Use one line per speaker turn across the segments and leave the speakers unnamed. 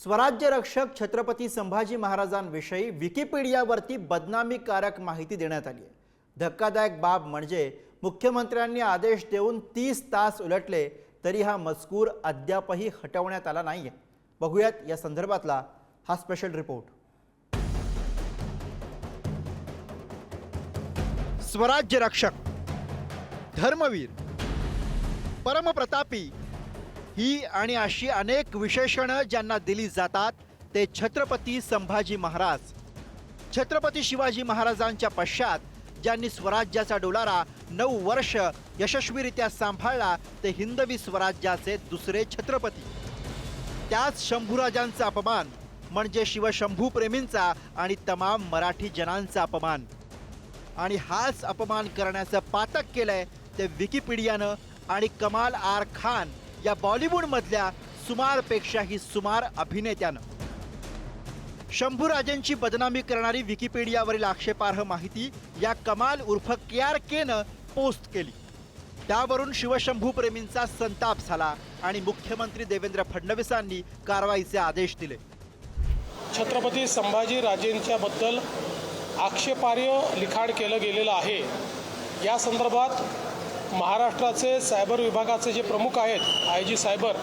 स्वराज्य रक्षक छत्रपती संभाजी महाराजांविषयी विकिपीडियावरती बदनामीकारक माहिती देण्यात आली आहे. धक्कादायक बाब म्हणजे मुख्यमंत्र्यांनी आदेश देऊन तीस तास उलटले तरी हा मजकूर अद्यापही हटवण्यात आला नाहीये. बघूयात या संदर्भातला हा स्पेशल रिपोर्ट स्वराज्य रक्षक धर्मवीर परमप्रतापी ही आणि अशी अनेक विशेषणं ज्यांना दिली जातात ते छत्रपती संभाजी महाराज. छत्रपती शिवाजी महाराजांच्या पश्चात ज्यांनी स्वराज्याचा डोलारा नऊ वर्ष यशस्वीरित्या सांभाळला ते हिंदवी स्वराज्याचे दुसरे छत्रपती. त्याच शंभूराजांचा अपमान म्हणजे शिवशंभू प्रेमींचा आणि तमाम मराठी जनांचा अपमान. आणि हाच अपमान करण्याचं पातक केलंय ते विकिपीडियानं आणि कमाल आर खान या बॉलिवूडमधल्या सुमारपेक्षाही सुमार अभिनेत्यानं. शंभूराजांची बदनामी करणारी विकिपीडियावरील आक्षेपार्ह माहिती या कमाल उर्फ के आर केनं पोस्ट केली. त्यावरून शिवशंभू प्रेमींचा संताप झाला आणि मुख्यमंत्री देवेंद्र फडणवीसांनी कारवाईचे आदेश दिले.
छत्रपती संभाजी राजेंच्याबद्दल आक्षेपार्ह लिखाण केलं गेलेलं आहे. या संदर्भात महाराष्ट्राचे सायबर विभागाचे जे प्रमुख आहेत आय जी सायबर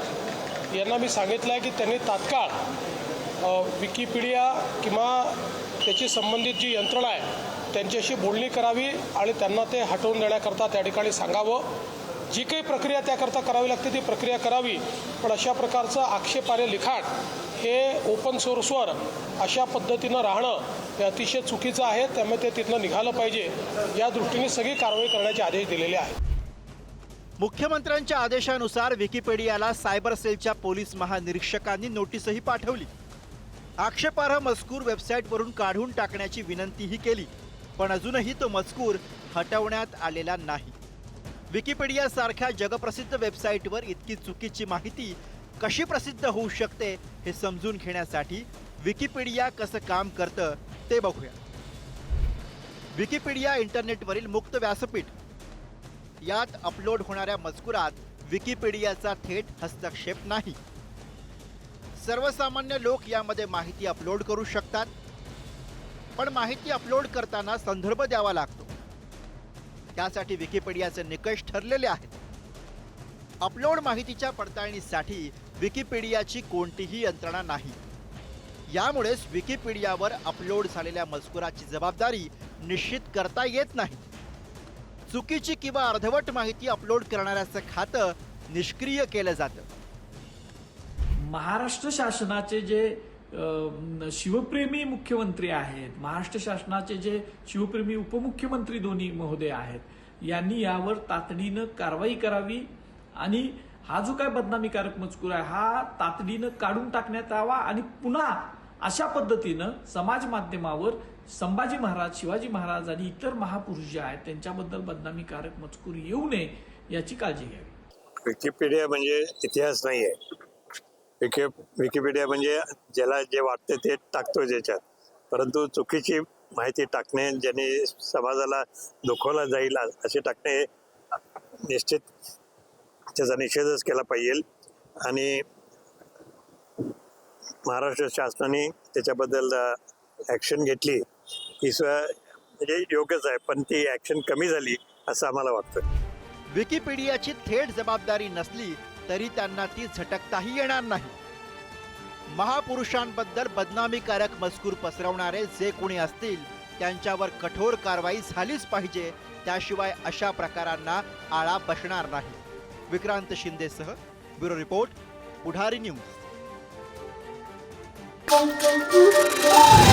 यांना मी सांगितलं आहे की त्यांनी तात्काळ विकिपीडिया किंवा त्याची संबंधित जी यंत्रणा आहे त्यांच्याशी बोलणी करावी आणि त्यांना ते हटवून देण्याकरता त्या ठिकाणी सांगावं. जी काही प्रक्रिया त्याकरता करावी लागते ती प्रक्रिया करावी. पण अशा प्रकारचं आक्षेपार्ह लिखाण हे ओपन सोर्सवर अशा पद्धतीनं राहणं हे अतिशय चुकीचं आहे. त्यामुळे ते तिथनं निघालं पाहिजे. या दृष्टीने सगळी कारवाई करण्याचे आदेश दिलेले आहेत.
मुख्यमंत्र्यांच्या आदेशानुसार विकिपीडियाला सायबर सेलच्या पोलीस महानिरीक्षकांनी नोटीसही पाठवली. आक्षेपार्ह मजकूर वेबसाईटवरून काढून टाकण्याची विनंतीही केली पण अजूनही तो मजकूर हटवण्यात आलेला नाही. विकिपीडिया सारख्या जगप्रसिद्ध वेबसाईटवर इतकी चुकीची माहिती कशी प्रसिद्ध होऊ शकते हे समजून घेण्यासाठी विकिपीडिया कसं काम करतं ते बघूया. विकिपीडिया इंटरनेटवरील मुक्त व्यासपीठ यात अपलोड होणाऱ्या मजकुरात विकिपीडियाचा थेट हस्तक्षेप नाही. सर्वसामान्य लोक यामध्ये माहिती अपलोड करू शकतात पण माहिती अपलोड करताना संदर्भ द्यावा लागतो. त्यासाठी विकिपीडियाचे निकष ठरलेले आहेत. अपलोड माहितीच्या पडताळणीसाठी विकिपीडियाची कोणतीही यंत्रणा नाही. यामुळेच विकिपीडियावर अपलोड झालेल्या मजकुराची जबाबदारी निश्चित करता येत नाही. चुकीची किंवा अर्धवट माहिती अपलोड करणाऱ्याचं खातं निष्क्रिय केलं जातं.
महाराष्ट्र शासनाचे जे शिवप्रेमी मुख्यमंत्री आहेत महाराष्ट्र शासनाचे जे शिवप्रेमी उपमुख्यमंत्री दोन्ही महोदय आहेत यांनी यावर तातडीनं कारवाई करावी आणि हा जो काय बदनामीकारक मजकूर आहे हा तातडीनं काढून टाकण्यात यावा आणि पुन्हा अशा पद्धतीनं समाज माध्यमावर संभाजी महाराज शिवाजी महाराज आणि इतर महापुरुष जे आहेत त्यांच्याबद्दल बदनामीकारक मजकूर येऊ नये याची काळजी घ्यावी.
विकिपीडिया म्हणजे इतिहास नाही आहे विकी विकिपीडिया म्हणजे ज्याला जे वाटते ते टाकतो ज्याच्यात. परंतु चुकीची माहिती टाकणे ज्याने समाजाला दुखवला जाईल असे टाकणे निश्चित त्याचा निषेधच केला पाहिजे. आणि महाराष्ट्र शासनाने त्याच्याबद्दल ॲक्शन घेतली. ही स्व म्हणजे योग्यच आहे पण ती ॲक्शन कमी झाली असं आम्हाला वाटतं.
विकिपीडियाची थेट जबाबदारी नसली तरी त्यांना ती झटकताही येणार नाही. महापुरुषांबद्दल बदनामीकारक मजकूर पसरवणारे जे कोणी असतील त्यांच्यावर कठोर कारवाई झालीच पाहिजे त्याशिवाय अशा प्रकारांना आळा बसणार नाही. Vikrant शिंदेसह bureau report Pudhari news. bom, bom, bom.